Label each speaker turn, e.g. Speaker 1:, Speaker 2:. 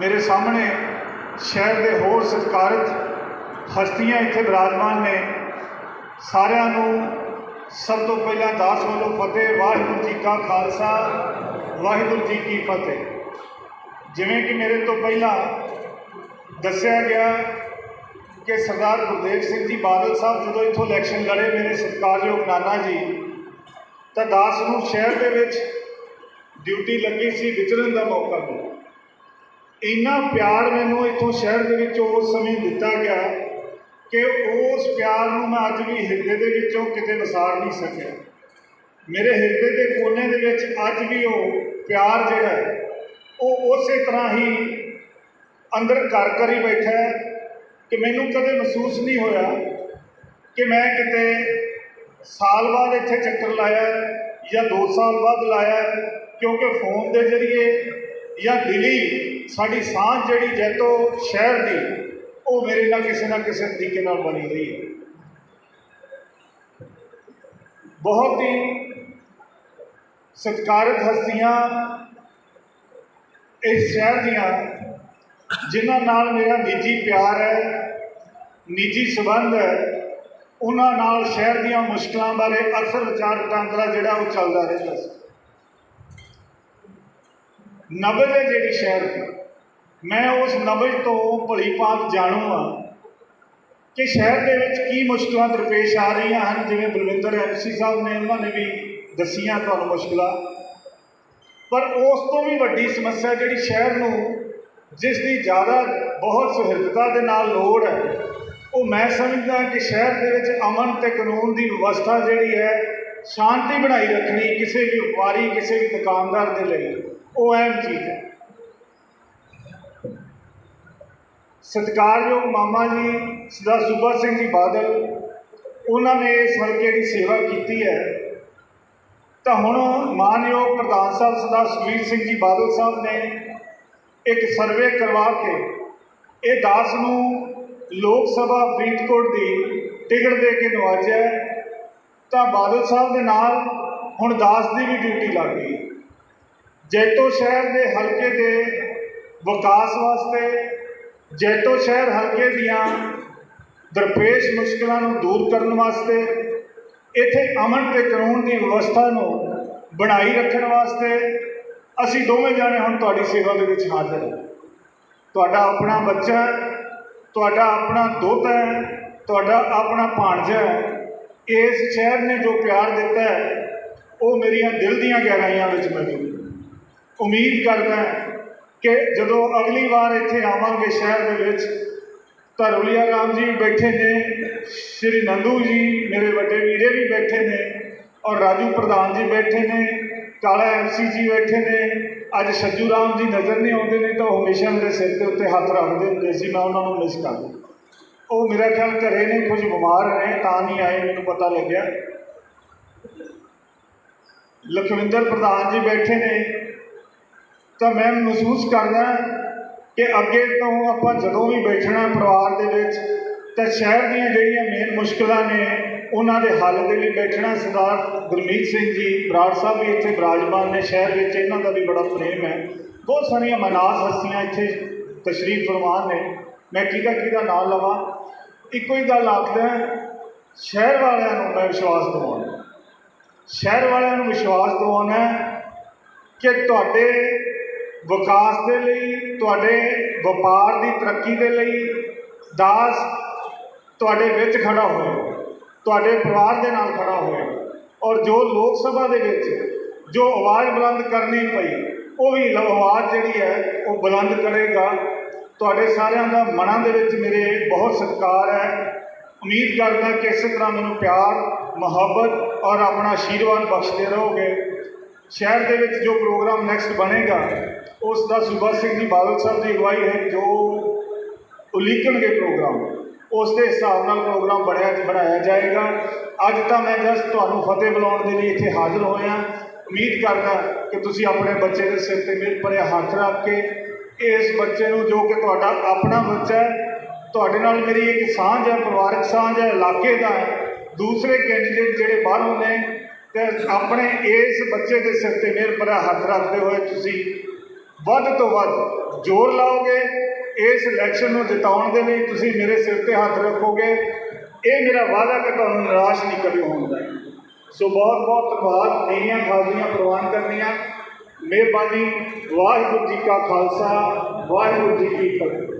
Speaker 1: ਮੇਰੇ ਸਾਹਮਣੇ ਸ਼ਹਿਰ ਦੇ ਹੋਰ ਸਤਿਕਾਰਤ ਹਸਤੀਆਂ ਇੱਥੇ ਬਿਰਾਜਮਾਨ ਨੇ। ਸਾਰਿਆਂ ਨੂੰ ਸਭ ਤੋਂ ਪਹਿਲਾਂ ਦਾਸ ਵੱਲੋਂ ਫਤਿਹ, ਵਾਹਿਗੁਰੂ ਜੀ ਕਾ ਖਾਲਸਾ, ਵਾਹਿਗੁਰੂ ਜੀ ਕੀ ਫਤਿਹ। ਜਿਵੇਂ ਕਿ ਮੇਰੇ ਤੋਂ ਪਹਿਲਾਂ ਦੱਸਿਆ ਗਿਆ ਕਿ ਸਰਦਾਰ ਗੁਰਦੇਵ ਸਿੰਘ ਜੀ ਬਾਦਲ ਸਾਹਿਬ ਜਦੋਂ ਇੱਥੋਂ ਇਲੈਕਸ਼ਨ ਲੜੇ ਮੇਰੇ ਸਤਿਕਾਰਯੋਗ ਨਾਨਾ ਜੀ, ਤਾਂ ਦਾਸ ਨੂੰ ਸ਼ਹਿਰ ਦੇ ਵਿੱਚ ਡਿਊਟੀ ਲੱਗੀ ਸੀ ਵਿਚਰਨ ਦਾ ਮੌਕਾ ਮਿਲਿਆ। ਇੰਨਾ ਪਿਆਰ ਮੈਨੂੰ ਇੱਥੋਂ ਸ਼ਹਿਰ ਦੇ ਵਿੱਚ ਉਸ ਸਮੇਂ ਦਿੱਤਾ ਗਿਆ ਕਿ ਉਸ ਪਿਆਰ ਨੂੰ ਮੈਂ ਅੱਜ ਵੀ ਹਿਰਦੇ ਦੇ ਵਿੱਚੋਂ ਕਿਤੇ ਵਿਸਾਰ ਨਹੀਂ ਸਕਿਆ। ਮੇਰੇ ਹਿਰਦੇ ਦੇ ਕੋਨੇ ਦੇ ਵਿੱਚ ਅੱਜ ਵੀ ਉਹ ਪਿਆਰ ਜਿਹੜਾ ਹੈ, ਉਹ ਉਸੇ ਤਰ੍ਹਾਂ ਹੀ ਅੰਦਰ ਘਰ ਘਰ ਹੀ ਬੈਠਾ ਹੈ ਕਿ ਮੈਨੂੰ ਕਦੇ ਮਹਿਸੂਸ ਨਹੀਂ ਹੋਇਆ ਕਿ ਮੈਂ ਕਿਤੇ ਸਾਲ ਬਾਅਦ ਇੱਥੇ ਚੱਕਰ ਲਾਇਆ ਜਾਂ 2 ਸਾਲ ਬਾਅਦ ਲਾਇਆ ਕਿਉਂਕਿ ਫੋਨ ਦੇ ਜ਼ਰੀਏ ਜਾਂ ਦਿਲੀ ਸਾਡੀ ਸਾਂਝ ਜਿਹੜੀ ਜੈਤੋ ਸ਼ਹਿਰ ਦੀ, ਉਹ ਮੇਰੇ ਨਾਲ ਕਿਸੇ ਨਾ ਕਿਸੇ ਤਰੀਕੇ ਨਾਲ ਬਣੀ ਰਹੀ ਹੈ। ਬਹੁਤ ਹੀ ਸਤਿਕਾਰਤ ਹਸਤੀਆਂ ਇਸ ਸ਼ਹਿਰ ਦੀਆਂ, ਜਿਨ੍ਹਾਂ ਨਾਲ ਮੇਰਾ ਨਿੱਜੀ ਪਿਆਰ ਹੈ, ਨਿੱਜੀ ਸਬੰਧ ਹੈ, ਉਹਨਾਂ ਨਾਲ ਸ਼ਹਿਰ ਦੀਆਂ ਮੁਸ਼ਕਲਾਂ ਬਾਰੇ ਅਕਸਰ ਵਿਚਾਰ ਵਟਾਂਦਰਾ ਜਿਹੜਾ ਉਹ ਚੱਲਦਾ ਰਹਿੰਦਾ ਸੀ। ਨਬਜ਼ ਹੈ ਜਿਹੜੀ ਸ਼ਹਿਰ ਦੀ। ਮੈਂ ਉਸ ਨਬਜ਼ ਤੋਂ ਭਲੀ ਭਾਂਤ ਜਾਣੂ ਹਾਂ ਕਿ ਸ਼ਹਿਰ ਦੇ ਵਿੱਚ ਕੀ ਮੁਸ਼ਕਲਾਂ ਦਰਪੇਸ਼ ਆ ਰਹੀਆਂ ਹਨ। ਜਿਵੇਂ ਬਲਵਿੰਦਰ ਐਮਸੀ ਸਾਹਿਬ ਨੇ, ਉਹਨਾਂ ਨੇ ਵੀ ਦੱਸੀਆਂ ਤੁਹਾਨੂੰ ਮੁਸ਼ਕਲਾਂ। ਪਰ ਉਸ ਤੋਂ ਵੀ ਵੱਡੀ ਸਮੱਸਿਆ ਜਿਹੜੀ ਸ਼ਹਿਰ ਨੂੰ, ਜਿਸ ਦੀ ਜ਼ਿਆਦਾ ਬਹੁਤ ਸੁਹਿਰਦਤਾ ਦੇ ਨਾਲ ਲੋੜ ਹੈ, ਉਹ ਮੈਂ ਸਮਝਦਾ ਕਿ ਸ਼ਹਿਰ ਦੇ ਵਿੱਚ ਅਮਨ ਤੇ ਕਾਨੂੰਨ ਦੀ ਵਿਵਸਥਾ ਜਿਹੜੀ ਹੈ, ਸ਼ਾਂਤੀ ਬਣਾਈ ਰੱਖਣੀ ਕਿਸੇ ਵੀ ਵਪਾਰੀ ਕਿਸੇ ਵੀ ਦੁਕਾਨਦਾਰ ਦੇ ਲਈ। ਉਹ ਅਹਿਮ ਚੀਜ਼ ਹੈ ਸਤਿਕਾਰਯੋਗ ਮਾਮਾ ਜੀ ਸਰਦਾਰ ਸੂਬਾ ਸਿੰਘ ਜੀ ਬਾਦਲ, ਉਹਨਾਂ ਨੇ ਇਸ ਹਲਕੇ ਦੀ ਸੇਵਾ ਕੀਤੀ ਹੈ। ਤਾਂ ਹੁਣ ਮਾਨਯੋਗ ਪ੍ਰਧਾਨ ਸਾਹਿਬ ਸਰਦਾਰ ਸੁਖਬੀਰ ਸਿੰਘ ਜੀ ਬਾਦਲ ਸਾਹਿਬ ਨੇ ਇੱਕ ਸਰਵੇ ਕਰਵਾ ਕੇ ਇਹ ਦਾਸ ਨੂੰ ਲੋਕ ਸਭਾ ਫਰੀਦਕੋਟ ਦੀ ਟਿਕਟ ਦੇ ਕੇ ਨਵਾਜਿਆ ਤਾਂ ਬਾਦਲ ਸਾਹਿਬ ਦੇ ਨਾਲ ਹੁਣ ਦਾਸ ਦੀ ਵੀ ਡਿਊਟੀ ਲੱਗ ਗਈ। ਜੈਤੋ ਸ਼ਹਿਰ ਦੇ ਹਲਕੇ ਦੇ ਵਿਕਾਸ ਵਾਸਤੇ, ਜੈਤੋ ਸ਼ਹਿਰ ਹਲਕੇ ਦੀਆਂ ਦਰਪੇਸ਼ ਮੁਸ਼ਕਲਾਂ ਨੂੰ ਦੂਰ ਕਰਨ ਵਾਸਤੇ, ਇੱਥੇ ਅਮਨ ਤੇ ਕਾਨੂੰਨ ਦੀ ਵਿਵਸਥਾ ਨੂੰ ਬਣਾਈ ਰੱਖਣ ਵਾਸਤੇ ਅਸੀਂ ਦੋਵੇਂ ਜਾਣੇ ਹੁਣ ਤੁਹਾਡੀ ਸੇਵਾ ਦੇ ਵਿੱਚ ਹਾਜ਼ਰ ਹਾਂ। ਤੁਹਾਡਾ ਆਪਣਾ ਬੱਚਾ ਤੁਹਾਡਾ ਆਪਣਾ ਦੋਤਾ ਹੈ, ਤੁਹਾਡਾ ਆਪਣਾ ਭਾਣਜਾ ਹੈ, ਇਸ ਸ਼ਹਿਰ ਨੇ ਜੋ ਪਿਆਰ ਦਿੱਤਾ ਹੈ, ਉਹ ਮੇਰੀਆਂ ਦਿਲ ਦੀਆਂ ਗਹਿਰਾਈਆਂ ਵਿੱਚ ਮੌਜੂਦ ਉਮੀਦ ਕਰਦਾ ਕਿ ਜਦੋਂ ਅਗਲੀ ਵਾਰ ਇੱਥੇ ਆਵਾਂਗੇ ਸ਼ਹਿਰ ਦੇ ਵਿੱਚ ਤਾਂ ਰੁਲੀਆ ਰਾਮ ਜੀ ਵੀ ਬੈਠੇ ਨੇ, ਸ਼੍ਰੀ ਨੰਦੂ ਜੀ ਮੇਰੇ ਵੱਡੇ ਵੀਰੇ ਵੀ ਬੈਠੇ ਨੇ ਔਰ ਰਾਜੂ ਪ੍ਰਧਾਨ ਜੀ ਬੈਠੇ ਨੇ, ਕਾਲਾ ਐਮਸੀ ਜੀ ਬੈਠੇ ਨੇ, ਅੱਜ ਸੱਜੂ ਰਾਮ ਜੀ ਨਜ਼ਰ ਨਹੀਂ ਆਉਂਦੇ ਨੇ ਤਾਂ ਉਹ ਹਮੇਸ਼ਾ ਮੇਰੇ ਸਿਰ ਦੇ ਉੱਤੇ ਹੱਥ ਰੱਖਦੇ ਹੁੰਦੇ ਸੀ, ਮੈਂ ਉਹਨਾਂ ਨੂੰ ਮਿਸ ਕਰਦਾ ਉਹ ਮੇਰਾ ਖਿਆਲ ਘਰੇ ਨੇ, ਕੁਝ ਬਿਮਾਰ ਨੇ, ਤਾਂ ਨਹੀਂ ਆਏ, ਮੈਨੂੰ ਪਤਾ ਲੱਗਿਆ। ਲਖਵਿੰਦਰ ਪ੍ਰਧਾਨ ਜੀ ਬੈਠੇ ਨੇ ਤਾਂ ਮੈਂ ਮਹਿਸੂਸ ਕਰਦਾ ਕਿ ਅੱਗੇ ਤੋਂ ਆਪਾਂ ਜਦੋਂ ਵੀ ਬੈਠਣਾ ਪਰਿਵਾਰ ਦੇ ਵਿੱਚ, ਤਾਂ ਸ਼ਹਿਰ ਦੀਆਂ ਜਿਹੜੀਆਂ ਮੇਨ ਮੁਸ਼ਕਲਾਂ ਨੇ, ਉਹਨਾਂ ਦੇ ਹੱਲ ਦੇ ਲਈ ਬੈਠਣਾ ਸਰਦਾਰ ਗੁਰਮੀਤ ਸਿੰਘ ਜੀ, ਬਰਾੜ ਸਾਹਿਬ ਵੀ ਇੱਥੇ ਬਿਰਾਜਮਾਨ ਨੇ, ਸ਼ਹਿਰ ਵਿੱਚ ਇਹਨਾਂ ਦਾ ਵੀ ਬੜਾ ਪ੍ਰੇਮ ਹੈ। ਬਹੁਤ ਸਾਰੀਆਂ ਮਨਾਸ ਹਸਤੀਆਂ ਇੱਥੇ ਤਸ਼ਰੀਫ ਫਰਮਾਨ ਨੇ। ਮੈਂ ਕਿਹਦਾ ਕਿਹਦਾ ਨਾਂ ਲਵਾਂ? ਇੱਕੋ ਹੀ ਗੱਲ ਆਖਦਾ ਸ਼ਹਿਰ ਵਾਲਿਆਂ ਨੂੰ ਮੈਂ ਵਿਸ਼ਵਾਸ ਦਿਵਾਉਣਾ ਸ਼ਹਿਰ ਵਾਲਿਆਂ ਨੂੰ ਵਿਸ਼ਵਾਸ ਦਿਵਾਉਣਾ ਕਿ ਤੁਹਾਡੇ ਵਿਕਾਸ ਦੇ ਲਈ, ਤੁਹਾਡੇ ਵਪਾਰ ਦੀ ਤਰੱਕੀ ਦੇ ਲਈ ਦਾਸ ਤੁਹਾਡੇ ਵਿੱਚ ਖੜਾ ਹੋਇਆ। ਤੁਹਾਡੇ ਪਰਿਵਾਰ ਦੇ ਨਾਲ ਖੜਾ ਹੋਇਆ। ਔਰ ਜੋ ਲੋਕ ਸਭਾ ਦੇ ਵਿੱਚ ਜੋ ਆਵਾਜ਼ ਬੁਲੰਦ ਕਰਨੀ ਪਈ, ਉਹ ਵੀ ਆਵਾਜ਼ ਜਿਹੜੀ ਹੈ, ਉਹ ਬੁਲੰਦ ਕਰੇਗਾ। ਤੁਹਾਡੇ ਸਾਰਿਆਂ ਦਾ ਮਨਾਂ ਦੇ ਵਿੱਚ ਮੇਰੇ ਬਹੁਤ ਸਤਿਕਾਰ ਹੈ। ਉਮੀਦ ਕਰਦਾ ਕਿ ਇਸੇ ਤਰ੍ਹਾਂ ਮੈਨੂੰ ਪਿਆਰ, ਮੁਹੱਬਤ ਔਰ ਆਪਣਾ ਆਸ਼ੀਰਵਾਦ ਬਖਸ਼ਦੇ ਰਹੋਗੇ। ਸ਼ਹਿਰ ਦੇ ਵਿੱਚ ਜੋ ਪ੍ਰੋਗਰਾਮ ਨੈਕਸਟ ਬਣੇਗਾ, ਉਸ ਦਾ ਸੂਬਾ ਸਿੰਘ ਜੀ ਬਾਦਲ ਸਾਹਿਬ ਦੀ ਅਗਵਾਈ ਹੈ, ਜੋ ਉਲੀਕਣਗੇ ਪ੍ਰੋਗਰਾਮ, ਉਸ ਦੇ ਹਿਸਾਬ ਨਾਲ ਪ੍ਰੋਗਰਾਮ ਬਣਿਆ, ਬਣਾਇਆ ਜਾਏਗਾ। ਅੱਜ ਤਾਂ ਮੈਂ ਜਸ ਤੁਹਾਨੂੰ ਫਤਿਹ ਬੁਲਾਉਣ ਦੇ ਲਈ ਇੱਥੇ ਹਾਜ਼ਰ ਹੋਇਆ। ਉਮੀਦ ਕਰਦਾ ਕਿ ਤੁਸੀਂ ਆਪਣੇ ਬੱਚੇ ਦੇ ਸਿਰ ਤੇ ਮਿਹਰ ਭਰਿਆ ਹੱਥ ਰੱਖ ਕੇ ਇਸ ਬੱਚੇ ਨੂੰ, ਜੋ ਕਿ ਤੁਹਾਡਾ ਆਪਣਾ ਬੱਚਾ ਹੈ, ਤੁਹਾਡੇ ਨਾਲ ਮੇਰੀ ਇੱਕ ਸਾਂਝ ਹੈ, ਪਰਿਵਾਰਕ ਸਾਂਝ ਹੈ, ਇਲਾਕੇ ਦਾ ਹੈ, ਦੂਸਰੇ ਕੈਂਡੀਡੇਟ ਜਿਹੜੇ ਬਾਹਰੋਂ ਨੇ ਤੇ ਆਪਣੇ ਇਸ ਬੱਚੇ ਦੇ ਸਿਰ ਤੇ ਮਿਹਰ ਭਰਿਆ ਹੱਥ ਰੱਖਦੇ ਹੋਏ ਤੁਸੀਂ ਵੱਧ ਤੋਂ ਵੱਧ ਜ਼ੋਰ ਲਾਓਗੇ, ਇਸ ਇਲੈਕਸ਼ਨ ਨੂੰ ਜਿਤਾਉਣ ਦੇ ਲਈ ਤੁਸੀਂ ਮੇਰੇ ਸਿਰ ਤੇ ਹੱਥ ਰੱਖੋਗੇ, ਇਹ ਮੇਰਾ ਵਾਅਦਾ ਕਿ ਤੁਹਾਨੂੰ ਨਿਰਾਸ਼ ਨਹੀਂ ਕਰਿਓ ਹੋਣ ਦਾ। ਸੋ ਬਹੁਤ ਬਹੁਤ ਧੰਨਵਾਦ ਮੇਰੀਆਂ ਖਾਸੀਆਂ ਪ੍ਰਵਾਨ ਕਰਨੀਆਂ। ਮਿਹਰਬਾਨੀ, ਵਾਹਿਗੁਰੂ ਜੀ ਕਾ ਖਾਲਸਾ, ਵਾਹਿਗੁਰੂ ਜੀ ਕੀ ਫਤਿਹ।